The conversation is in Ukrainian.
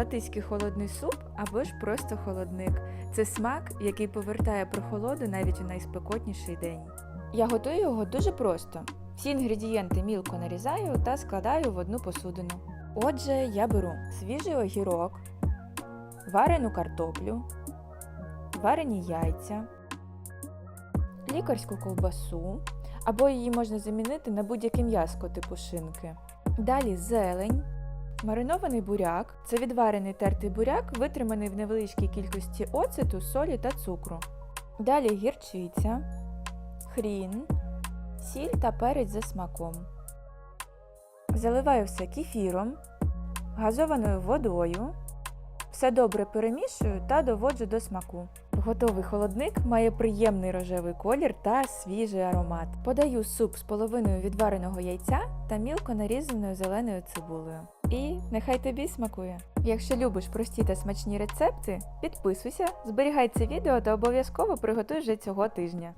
галатийський холодний суп або ж просто холодник. Це смак, який повертає прохолоду навіть у найспекотніший день. Я готую його дуже просто. Всі інгредієнти мілко нарізаю та складаю в одну посудину. Отже, я беру свіжий огірок, варену картоплю, варені яйця, лікарську ковбасу, або її можна замінити на будь-яке м'яско типу шинки. Далі зелень, маринований буряк це відварений тертий буряк, витриманий в невеличкій кількості оцету, солі та цукру. Далі гірчиця, хрін, сіль та перець за смаком. Заливаю все кефіром, газованою водою. Все добре перемішую та доводжу до смаку. Готовий холодник має приємний рожевий колір та свіжий аромат. Подаю суп з половиною відвареного яйця та мілко нарізаною зеленою цибулею. І нехай тобі смакує. Якщо любиш прості та смачні рецепти, підписуйся, зберігай це відео та обов'язково приготуй вже цього тижня.